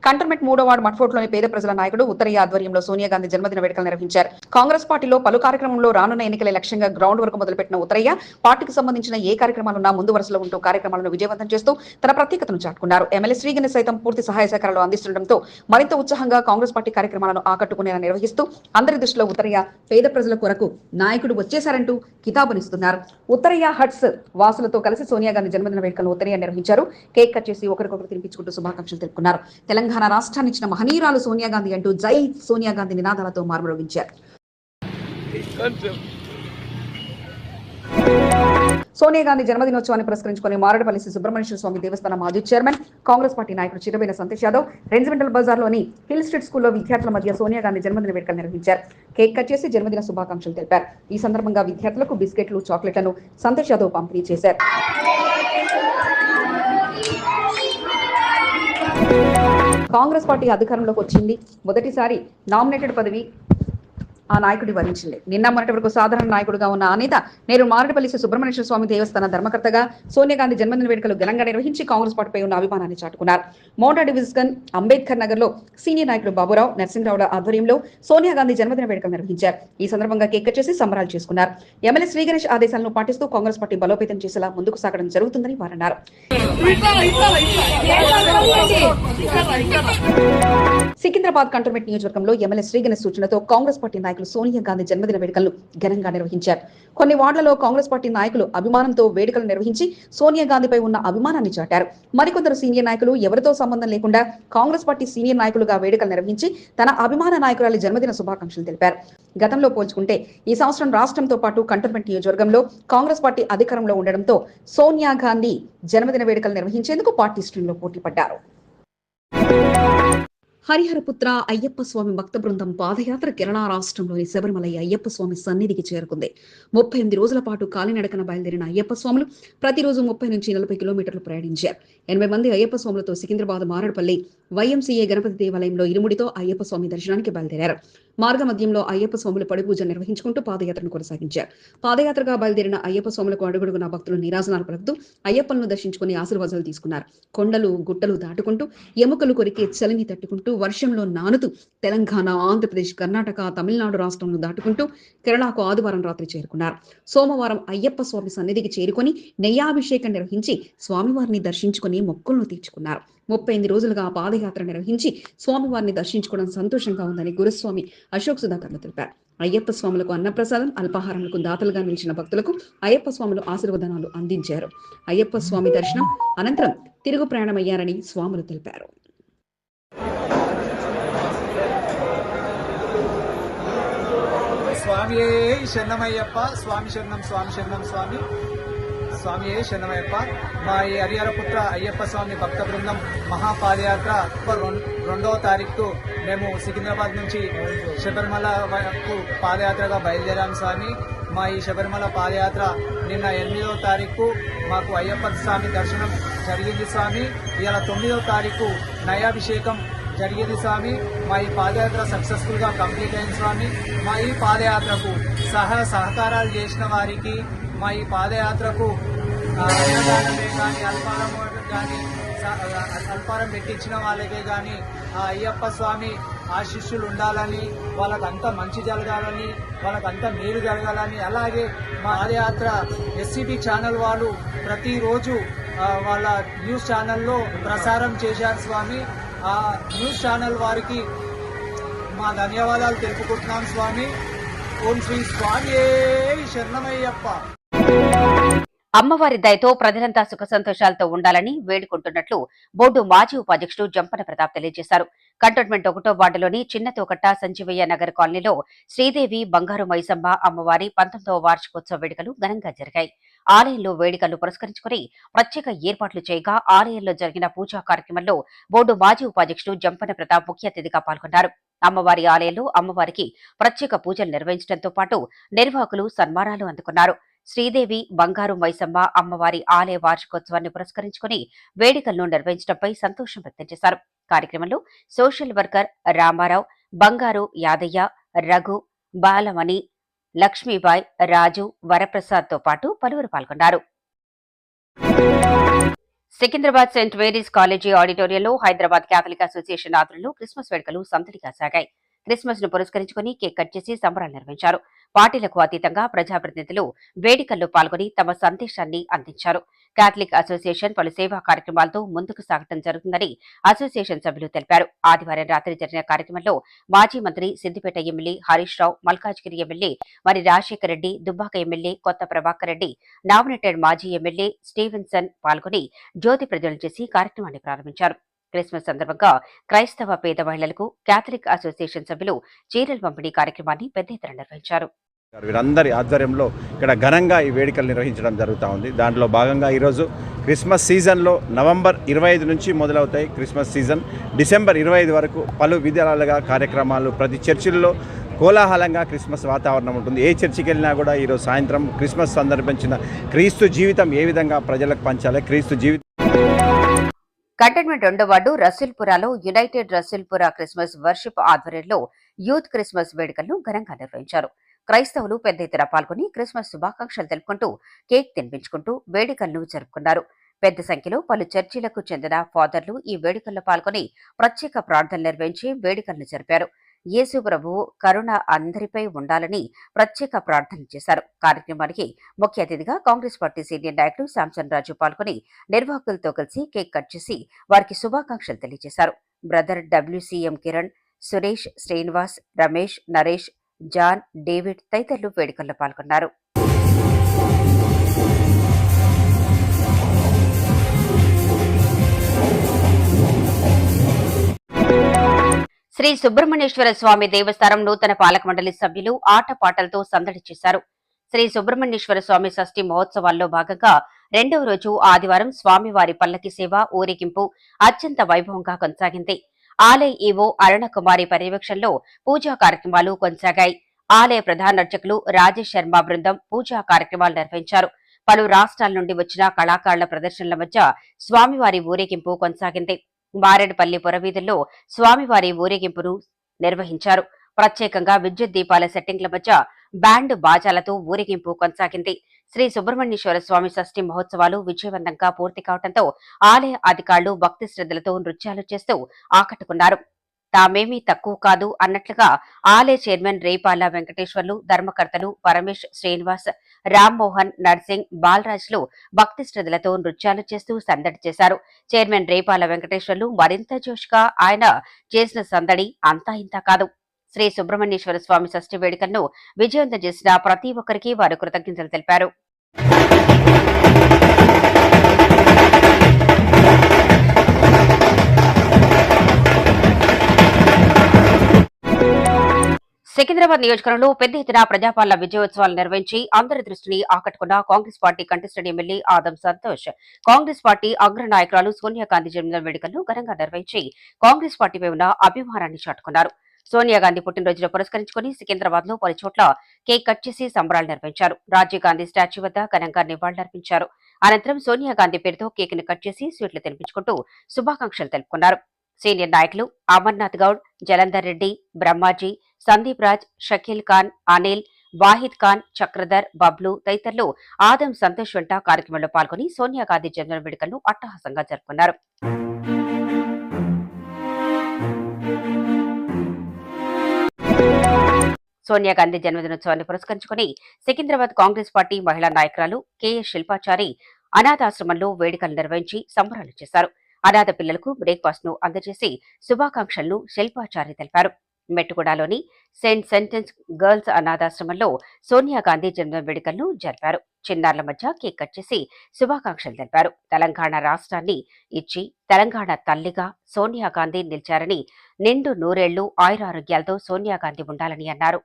కంటోన్మెంట్ మూడో వార్డు మట్ఫోర్ట్లోని పేద ప్రజల నాయకుడు ఉత్తరయ్య ఆధ్వర్యంలో సోనియా గాంధీ జన్మదిన వేడుకలు నిర్వహించారు. కాంగ్రెస్ పార్టీలో పలు కార్యక్రమంలో రానున్న ఎన్నికల లక్ష్యంగా గ్రౌండ్ వరకు మొదలుపెట్టిన ఉత్తరయ్య పార్టీకి సంబంధించిన ఏ కార్యక్రమాలున్నా ముందు వరుసలో ఉంటూ కార్యక్రమాలను విజయవంతం చేస్తూ తన ప్రత్యేకతను చాటుకున్నారు. ఎమ్మెల్యే శ్రీగణి సైతం పూర్తి సహాయ సహకారాలు అందిస్తుండటంతో మరింత ఉత్సాహంగా కాంగ్రెస్ పార్టీ కార్యక్రమాలను ఆకట్టుకునేలా నిర్వహిస్తూ అందరి దృష్టిలో ఉత్తరయ్య పేద ప్రజల కొరకు నాయకుడు వచ్చేశారంటూ కితాబునిస్తున్నారు. ఉత్తరయ్య హట్స్ వాసులతో కలిసి సోనియా గాంధీ జన్మదిన వేడుకలను ఉత్తరయ్య నిర్వహించారు. కేక్ కట్ చేసి ఒకరికొకరు తినిపించుకుంటూ శుభాకాంక్షలు తెలుపుకున్నారు. తెలంగాణ తెలంగాణ రాష్ట్రాన్ని ఇచ్చిన మహనీయురాలు సోనియా గాంధీ అంటూ జై సోనియా గాంధీ నినాదాలతో మార్మరోగించారు సోనియా గాంధీ జన్మదినోత్సవాన్ని పురస్కరించుకుని మారడపల్లి శ్రీ సుబ్రహ్మణ్యేశ్వర స్వామి దేవస్థానం మాజీ చైర్మన్ కాంగ్రెస్ పార్టీ నాయకుడు చిరబైన సంతోష్ యాదవ్ రెంజిమెంటల్ బజార్లోని హిల్ స్ట్రీట్ స్కూల్లో విద్యార్థుల మధ్య సోనియా గాంధీ జన్మదిన వేడుకలు నిర్వహించారు. కేక్ కట్ చేసి జన్మదిన శుభాకాంక్షలు తెలిపారు. ఈ సందర్భంగా విద్యార్థులకు బిస్కెట్లు చాక్లెట్లను సంతోష్ యాదవ్ పంపిణీ చేశారు. కాంగ్రెస్ పార్టీ అధికారంలోకి వచ్చింది. మొదటిసారి నామినేటెడ్ పదవి ఆ నాయకుడి వరించింది. నిన్న మొన్నటి వరకు సాధారణ నాయకుడిగా ఉన్న ఆ నేత నేడు మారేడుపల్లి సుబ్రహ్మణ్యేశ్వర స్వామి దేవస్థాన ధర్మకర్తగా సోనియా గాంధీ జన్మదిన వేడుకలు ఘనంగా నిర్వహించి కాంగ్రెస్ పార్టీపై ఉన్న అభిమానాన్ని చాటుకున్నారు. మోడా డివిజన్ అంబేద్కర్ నగర్లో సీనియర్ నాయకుడు బాబురావు నరసింహరావుల ఆధ్వర్యంలో సోనియా గాంధీ జన్మదిన వేడుకలు నిర్వహించారు. ఈ సందర్భంగా కేక్ చేసి సంబరాలు చేసుకున్నారు. ఎమ్మెల్యే శ్రీ గణేష్ ఆదేశాలను పాటిస్తూ కాంగ్రెస్ పార్టీ బలోపేతం చేసేలా ముందుకు సాగడం జరుగుతుందని వారన్నారు. సికింద్రాబాద్ కంటోన్మెంట్ నియోజకవర్గంలో ఎమ్మెల్యే శ్రీ గణేష్ సూచనతో కాంగ్రెస్ పార్టీ నాయకులు సోనియా గాంధీ జన్మదిన వేడుకలను ఘనంగా నిర్వహించారు. కొన్ని వార్డులలో కాంగ్రెస్ పార్టీ నాయకులు అభిమానంతో వేడుకలు నిర్వహించి సోనియా గాంధీపై ఉన్న అభిమానాన్ని చాటారు. మరికొందరు సీనియర్ నాయకులు ఎవరితో సంబంధం లేకుండా కాంగ్రెస్ పార్టీ సీనియర్ నాయకులుగా వేడుకలు నిర్వహించి తన అభిమాన నాయకురాలి జన్మదిన శుభాకాంక్షలు తెలిపారు. గతంలో పోల్చుకుంటే ఈ సంవత్సరం రాష్ట్రంతో పాటు కంటోన్మెంట్ నియోజకవర్గంలో కాంగ్రెస్ పార్టీ అధికారంలో ఉండడంతో సోనియా గాంధీ జన్మదిన వేడుకలు నిర్వహించేందుకు పార్టీ శ్రేణులు పోటీ పడ్డారు హరిహరపుత్ర అయ్యప్ప స్వామి భక్త బృందం పాదయాత్ర కేరళ రాష్ట్రంలోని శబరిమల అయ్యప్ప స్వామి సన్నిధికి చేరుకుంది. ముప్పై ఎనిమిది రోజుల పాటు కాలినడకన బయలుదేరిన అయ్యప్ప స్వాములు ప్రతిరోజు ముప్పై నుంచి నలభై కిలోమీటర్లు ప్రయాణించారు. ఎనభై మంది అయ్యప్ప స్వాములతో సికింద్రాబాద్ మారడపల్లి వైఎంసీఏ గణపతి దేవాలయంలో ఇరుముడితో అయ్యప్ప స్వామి దర్శనానికి బయలుదేరారు. మార్గ మధ్యంలో అయ్యప్ప స్వాములు పడిపూజ నిర్వహించుకుంటూ పాదయాత్రను కొనసాగించారు. పాదయాత్రగా బయలుదేరిన అయ్యప్ప స్వాములకు అడుగుడుగున భక్తులు నిరాజనాలు పలుకుతూ అయ్యప్పలను దర్శించుకుని ఆశీర్వాదాలు తీసుకున్నారు. కొండలు గుట్టలు దాటుకుంటూ ఎముకలు కొరికే చలిని తట్టుకుంటూ వర్షంలో నానుతూ తెలంగాణ ఆంధ్రప్రదేశ్ కర్ణాటక తమిళనాడు రాష్ట్రంను దాటుకుంటూ కేరళకు ఆదివారం రాత్రి చేరుకున్నారు. సోమవారం అయ్యప్ప స్వామి సన్నిధికి చేరుకొని నెయ్యాభిషేకం నిర్వహించి స్వామివారిని దర్శించుకుని మొక్కులను తీర్చుకున్నారు. ముప్పై ఎనిమిది రోజులుగా ఆ పాదయాత్ర నిర్వహించి స్వామివారిని దర్శించుకోవడం సంతోషంగా ఉందని గురుస్వామి అశోక్ సుధాకర్లు తెలిపారు. అయ్యప్ప స్వాములకు అన్నప్రసాదం అల్పాహారములకు దాతలుగా నిలిచిన భక్తులకు అయ్యప్ప స్వాములు ఆశీర్వదనాలు అందించారు. అయ్యప్ప స్వామి దర్శనం అనంతరం తిరుగు ప్రయాణమయ్యారని స్వాములు తెలిపారు. స్వామి శరణమయ్యప్ప స్వామి శరణం స్వామి శరణం స్వామి. స్వామియే శరణమయ్యప్ప. మా ఈ హరిహరపుత్ర అయ్యప్ప స్వామి భక్త బృందం మహాపాదయాత్ర రెండవ తారీఖు మేము సికింద్రాబాద్ నుంచి శబరిమల వరకు పాదయాత్రగా బయలుదేరాం స్వామి. మా ఈ శబరిమల పాదయాత్ర నిన్న ఎనిమిదవ తారీఖు మాకు అయ్యప్ప స్వామి దర్శనం జరిగింది స్వామి. ఇలా తొమ్మిదవ తారీఖు నయాభిషేకం జరిగింది స్వామి. మా ఈ పాదయాత్ర సక్సెస్ఫుల్గా కంప్లీట్ అయింది స్వామి. మా ఈ పాదయాత్రకు సహ సహకారాలు చేసిన వారికి మా ఈ పాదయాత్రకు అన్నదానమే కానీ అల్పారం కానీ అల్పారం పెట్టించిన వాళ్ళకే కానీ ఆ అయ్యప్ప స్వామి ఆశిష్యులు ఉండాలని వాళ్ళకంతా మంచి జరగాలని వాళ్ళకంతా మేలు జరగాలని అలాగే మా పాదయాత్ర ఎస్సీబీ ఛానల్ వాళ్ళు ప్రతిరోజు వాళ్ళ న్యూస్ ఛానల్లో ప్రసారం చేశారు స్వామి. ఆ న్యూస్ ఛానల్ వారికి మా ధన్యవాదాలు తెలుపుకుంటున్నాం స్వామి. ఓం శ్రీ స్వామి శరణమయ్యప్ప. అమ్మవారి దయతో ప్రజలంతా సుఖ సంతోషాలతో ఉండాలని వేడుకుంటున్నట్లు బోర్డు మాజీ ఉపాధ్యక్షుడు జంపన ప్రతాప్ తెలియజేశారు. కంటోన్మెంట్ ఒకటో వార్డులోని చిన్నతోకట్ట సంజీవయ్య నగర్ కాలనీలో శ్రీదేవి బంగారు మైసమ్మ అమ్మవారి పంతొమ్మిదవ వార్షికోత్సవ వేడుకలు ఘనంగా జరిగాయి. ఆలయంలో వేడుకలు పురస్కరించుకుని ప్రత్యేక ఏర్పాట్లు చేయగా ఆలయంలో జరిగిన పూజా కార్యక్రమంలో బోర్డు మాజీ ఉపాధ్యక్షుడు జంపన ప్రతాప్ ముఖ్య అతిథిగా పాల్గొన్నారు. అమ్మవారి ఆలయంలో అమ్మవారికి ప్రత్యేక పూజలు నిర్వహించడంతో పాటు నిర్వాహకులు సన్మానాలు అందుకున్నారు. శ్రీదేవి బంగారు మైసమ్మ అమ్మవారి ఆలయ వార్షికోత్సవాన్ని పురస్కరించుకుని వేడుకలను నిర్వహించడంపై సంతోషం వ్యక్తం చేశారు. కార్యక్రమంలో సోషల్ వర్కర్ రామారావు బంగారు యాదయ్య రఘు బాలమణి లక్ష్మీబాయ్ రాజు వరప్రసాద్తో పాటు పలువురు పాల్గొన్నారు. సికింద్రాబాద్ సెయింట్ మేరీస్ కాలేజీ ఆడిటోరియంలో హైదరాబాద్ క్యాథలిక్ అసోసియేషన్ ఆధ్వర్యంలో క్రిస్మస్ వేడుకలు సందడిగా సాగాయి. క్రిస్మస్ను పురస్కరించుకుని కేక్ కట్ చేసి సంబరాలు నిర్వహించారు. పార్టీలకు అతీతంగా ప్రజాప్రతినిధులు వేడుకల్లో పాల్గొని తమ సందేశాన్ని అందించారు. కేథలిక్ అసోసియేషన్ పలు సేవా కార్యక్రమాలతో ముందుకు సాగటం జరుగుతుందని అసోసియేషన్ సభ్యులు తెలిపారు. ఆదివారం రాత్రి జరిగిన కార్యక్రమంలో మాజీ మంత్రి సిద్దిపేట ఎమ్మెల్యే హరీష్ రావు మల్కాజ్గిరి ఎమ్మెల్యే మరి రాజశేఖర్ రెడ్డి దుబ్బాక ఎమ్మెల్యే కొత్త ప్రభాకర్ రెడ్డి నామినేటెడ్ మాజీ ఎమ్మెల్యే స్టీవెన్సన్ పాల్గొని జ్యోతి ప్రజ్వలన చేసి కార్యక్రమాన్ని ప్రారంభించారు. క్రిస్మస్ సందర్భంగా క్రైస్తవ పేద మహిళలకు కేథలిక్ అసోసియేషన్ సభ్యులు చీరల పంపిణీ కార్యక్రమాన్ని పెద్ద ఎత్తున నిర్వహించారు. వీరందరి ఆధ్వర్యంలో ఇక్కడ ఘనంగా ఈ వేడుకలు నిర్వహించడం జరుగుతూ ఉంది. దాంట్లో భాగంగా ఈరోజు క్రిస్మస్ సీజన్లో నవంబర్ ఇరవై ఐదు నుంచి మొదలవుతాయి క్రిస్మస్ సీజన్. డిసెంబర్ ఇరవై ఐదు వరకు పలు విధాలుగా కార్యక్రమాలు ప్రతి చర్చిల్లో కోలాహలంగా క్రిస్మస్ వాతావరణం ఉంటుంది. ఏ చర్చికి వెళ్ళినా కూడా ఈరోజు సాయంత్రం క్రిస్మస్ సందర్భించిన క్రీస్తు జీవితం ఏ విధంగా ప్రజలకు పంచాలి క్రీస్తు జీవితం కంటైన్మెంట్ రెండో వార్డు రసూల్పురాలో యునైటెడ్ రసూల్పురా క్రిస్మస్ వర్షిప్ ఆధ్వర్యంలో యూత్ క్రిస్మస్ వేడుకలను ఘనంగా నిర్వహించారు. క్రైస్తవులు పెద్ద ఎత్తున పాల్గొని క్రిస్మస్ శుభాకాంక్షలు తెలుపుకుంటూ కేక్ తినిపించుకుంటూ వేడుకలను జరుపుకున్నారు. పెద్ద సంఖ్యలో పలు చర్చిలకు చెందిన ఫాదర్లు ఈ వేడుకల్లో పాల్గొని ప్రత్యేక ప్రార్థనలు నిర్వహించి వేడుకలను జరిపారు. యేసు ప్రభువు కరుణ అందరిపై ఉండాలని ప్రత్యేక ప్రార్థన చేశారు. కార్యక్రమానికి ముఖ్య అతిథిగా కాంగ్రెస్ పార్టీ సీనియర్ నాయకులు శాంసన్ రాజు పాల్గొని నిర్వాహకులతో కలిసి కేక్ కట్ చేసి వారికి శుభాకాంక్షలు తెలియజేశారు. Brother WCM Kiran Suresh Srinivas Ramesh Naresh John David తదితరులు వేడుకల్లో పాల్గొన్నారు. శ్రీ సుబ్రహ్మణ్యేశ్వర స్వామి దేవస్థానం నూతన పాలక మండలి సభ్యులు ఆటపాటలతో సందడి చేశారు. శ్రీ సుబ్రహ్మణ్యేశ్వర స్వామి షష్ఠి మహోత్సవాల్లో భాగంగా రెండవ రోజు ఆదివారం స్వామివారి పల్లకి సేవ ఊరేగింపు అత్యంత వైభవంగా కొనసాగింది. ఆలయ ఈవో అరుణకుమారి పర్యవేక్షణలో పూజా కార్యక్రమాలు కొనసాగాయి. ఆలయ ప్రధాన అర్చకులు రాజేష్ శర్మ బృందం పూజా కార్యక్రమాలు నిర్వహించారు. పలు రాష్ట్రాల నుండి వచ్చిన కళాకారుల ప్రదర్శనల మధ్య స్వామివారి ఊరేగింపు కొనసాగింది. మారేడుపల్లి పురవీధుల్లో స్వామివారి ఊరేగింపును నిర్వహించారు. ప్రత్యేకంగా విద్యుత్ దీపాల సెట్టింగ్ల మధ్య బ్యాండ్ బాజాలతో ఊరేగింపు కొనసాగింది. శ్రీ సుబ్రహ్మణ్యేశ్వర స్వామి షష్ఠి మహోత్సవాలు విజయవంతంగా పూర్తి కావడంతో ఆలయ అధికారులు భక్తి శ్రద్ధలతో నృత్యాలు చేస్తూ ఆకట్టుకున్నారు. తామేమీ తక్కువ కాదు అన్నట్లుగా ఆలయ చైర్మన్ రేపాల వెంకటేశ్వర్లు ధర్మకర్తలు పరమేశ్ శ్రీనివాస్ రామ్మోహన్ నర్సింగ్ బాలరాజ్లు భక్తి శ్రద్ధలతో నృత్యాలు చేస్తూ సందడి చేశారు. చైర్మన్ రేపాల వెంకటేశ్వర్లు మరింత జోష్గా ఆయన చేసిన సందడి అంతా ఇంత కాదు. శ్రీ సుబ్రహ్మణ్యేశ్వర స్వామి షష్ఠి వేడుకలను విజయవంతం చేసిన ప్రతి ఒక్కరికి వారు కృతజ్ఞతలు తెలిపారు. సికింద్రాబాద్ నియోజకవర్గంలో పెద్ద ఎత్తున ప్రజాపాలన విజయోత్సవాలు నిర్వహించి అందరి దృష్టిని ఆకట్టుకున్న Congress party contested MLA Adam Santosh. Congress party అగ్ర నాయకురాలు సోనియా గాంధీ జన్మదిన వేడుకలను ఘనంగా నిర్వహించి కాంగ్రెస్ పార్టీపై ఉన్న అభిమానాన్ని చాటుకున్నారు. సోనియా గాంధీ పుట్టినరోజును పురస్కరించుకుని సికింద్రాబాద్లో పలు చోట్ల కేక్ కట్ చేసి సంబరాలు నిర్వహించారు. రాజీవ్ గాంధీ స్టాచ్యూ వద్ద ఘనంగా నివాళులర్పించారు. అనంతరం సోనియా గాంధీ పేరుతో కేక్ని కట్ చేసి స్వీట్లు తినిపించుకుంటూ శుభాకాంక్షలు తెలుపుకున్నారు. సీనియర్ నాయకులు అమర్నాథ్ గౌడ్ జలంధర్ రెడ్డి బ్రహ్మాజీ సందీప్ రాజ్ షకీల్ ఖాన్ అనిల్ వాహిద్ ఖాన్ చక్రధర్ బబ్లు తదితరులు ఆదం సంతోష్ వెంట కార్యక్రమంలో పాల్గొని సోనియా గాంధీ జన్మదిన వేడుకలను అట్టహాసంగా జరుపుకున్నారు. సోనియా గాంధీ జన్మదినోత్సవాన్ని పురస్కరించుకుని సికింద్రాబాద్ కాంగ్రెస్ పార్టీ మహిళా నాయకురాలు కెఎస్ శిల్పాచారి అనాథాశ్రమంలో వేడుకలు నిర్వహించి సంబరాలు చేశారు. అనాథ పిల్లలకు బ్రేక్ఫాస్ట్ను అందజేసి శుభాకాంక్షలను శిల్పాచారి తెలిపారు. మెట్టుగూడలోని సెయింట్ సెంటెన్స్ గర్ల్స్ అనాథాశ్రమంలో సోనియా గాంధీ జన్మదిన వేడుకలను జరిపారు. చిన్నారుల మధ్య కేక్ కట్ చేసి శుభాకాంక్షలు తెలిపారు. తెలంగాణ రాష్ట్రాన్ని ఇచ్చి తెలంగాణ తల్లిగా సోనియా గాంధీ నిలిచారని నిండు నూరేళ్ళు ఆయురారోగ్యాలతో సోనియా గాంధీ ఉండాలని అన్నారు.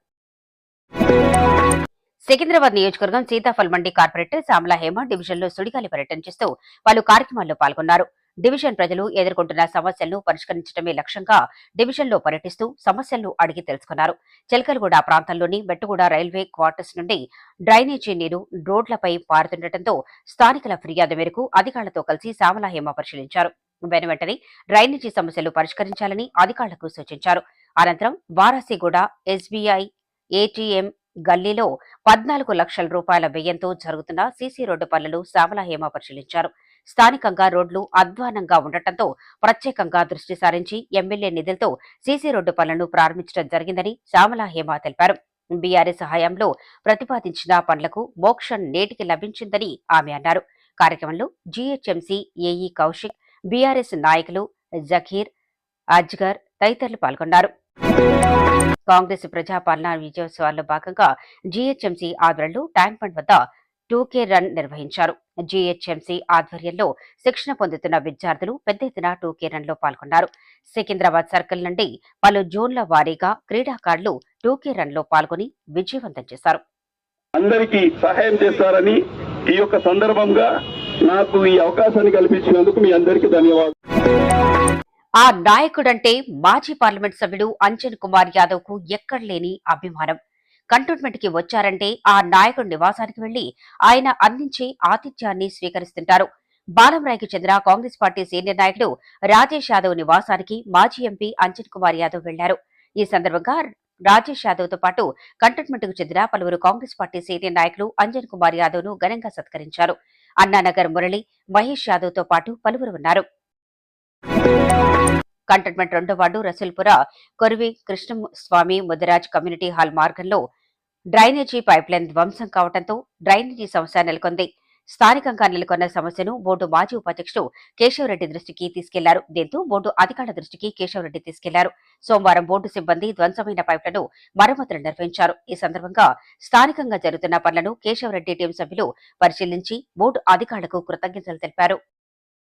సికింద్రాబాద్ నియోజకవర్గం సీతాఫల్ మండి కార్పొరేటర్ శ్యామలా హేమ డివిజన్లో సుడిగాలి పర్యటన చేస్తూ పలు కార్యక్రమాల్లో పాల్గొన్నారు. డివిజన్ ప్రజలు ఎదుర్కొంటున్న సమస్యలను పరిష్కరించడమే లక్ష్యంగా డివిజన్లో పర్యటిస్తూ సమస్యలను అడిగి తెలుసుకున్నారు. చిలకలగూడ ప్రాంతంలోని మెట్టుగూడ రైల్వే క్వార్టర్స్ నుండి డ్రైనేజీ నీరు రోడ్లపై పారుతుండటంతో స్థానికుల ఫిర్యాదు మేరకు అధికారులతో కలిసి శ్యామల హేమ పరిశీలించారు. వెను వెంటనే డ్రైనేజీ సమస్యలు పరిష్కరించాలని అధికారులకు సూచించారు. అనంతరం వారాసిగూడ ఎస్బీఐ ఏటీఎం గల్లీలో పద్నాలుగు లక్షల రూపాయల వ్యయంతో జరుగుతున్న సీసీ రోడ్డు పనులను శ్యామల హేమ పరిశీలించారు. స్థానికంగా రోడ్లు అధ్వానంగా ఉండటంతో ప్రత్యేకంగా దృష్టి సారించి ఎమ్మెల్యే నిధులతో సీసీ రోడ్డు పనులను ప్రారంభించడం జరిగిందని శ్యామలా హేమ తెలిపారు. బీఆర్ఎస్ హయాంలో ప్రతిపాదించిన పనులకు మోక్షం నేటికి లభించిందని ఆమె అన్నారు. కార్యక్రమంలో జీహెచ్ఎంసీ ఏఈ కౌశిక్ బీఆర్ఎస్ నాయకులు జకీర్ అజ్గర్ తదితరులు పాల్గొన్నారు. కాంగ్రెస్ ప్రజాపాలన విజయోత్సవాల్లో భాగంగా జీహెచ్ఎంసీ ఆధ్వర్యంలో ట్యాంక్ బండ్ వద్ద టూకే రన్ నిర్వహించారు. జీహెచ్ఎంసీ ఆధ్వర్యంలో శిక్షణ పొందుతున్న విద్యార్థులు పెద్ద ఎత్తున టూకే రన్లో పాల్గొన్నారు. సికింద్రాబాద్ సర్కిల్ నుండి పలు జోన్ల వారీగా క్రీడాకారులు టూకే రన్లో పాల్గొని విజయవంతం చేశారు. అందరికీ సహాయం చేస్తారని ఈ యొక్క సందర్భంగా నాకు ఈ అవకాశాన్ని కల్పించినందుకు మీ అందరికీ ధన్యవాదాలు. ఆ నాయకుడంటే మాజీ పార్లమెంట్ సభ్యుడు అంజన్ కుమార్ యాదవ్కు ఎక్కడ లేని అభిమానం. కంటోన్మెంట్కి వచ్చారంటే ఆ నాయకుడి నివాసానికి వెళ్ళి ఆయన అందించే ఆతిథ్యాన్ని స్వీకరిస్తుంటారు. బాలంరాయ్కి చెందిన కాంగ్రెస్ పార్టీ సీనియర్ నాయకుడు రాజేష్ యాదవ్ నివాసానికి మాజీ ఎంపీ అంజన్ కుమార్ యాదవ్ వెళ్ళారు ఈ సందర్భంగా రాజేష్ యాదవ్తో పాటు కంటోన్మెంట్కు చెందిన పలువురు కాంగ్రెస్ పార్టీ సీనియర్ నాయకులు అంజన్ కుమార్ యాదవ్ను ఘనంగా సత్కరించారు. అన్నానగర్ మురళి మహేష్ యాదవ్తో పాటు పలువురు ఉన్నారు. కంటోన్మెంట్ రెండో వార్డు రసూల్పుర కొరివి కృష్ణస్వామి ముదిరాజ్ కమ్యూనిటీ హాల్ మార్గంలో డ్రైనేజీ పైప్లైన్ ధ్వంసం కావడంతో డ్రైనేజీ సమస్య నెలకొంది. స్థానికంగా నెలకొన్న సమస్యను బోర్డు మాజీ ఉపాధ్యక్షుడు కేశవరెడ్డి దృష్టికి తీసుకెళ్ళారు. దీంతో బోర్డు అధికారుల దృష్టికి కేశవరెడ్డి తీసుకెళ్ళారు. సోమవారం బోర్డు సిబ్బంది ధ్వంసమైన పైపులను మరమ్మతులు నిర్వహించారు. ఈ సందర్భంగా స్థానికంగా జరుగుతున్న పనులను కేశవరెడ్డి టీం సభ్యులు పరిశీలించి బోర్డు అధికారులకు కృతజ్ఞతలు తెలిపారు.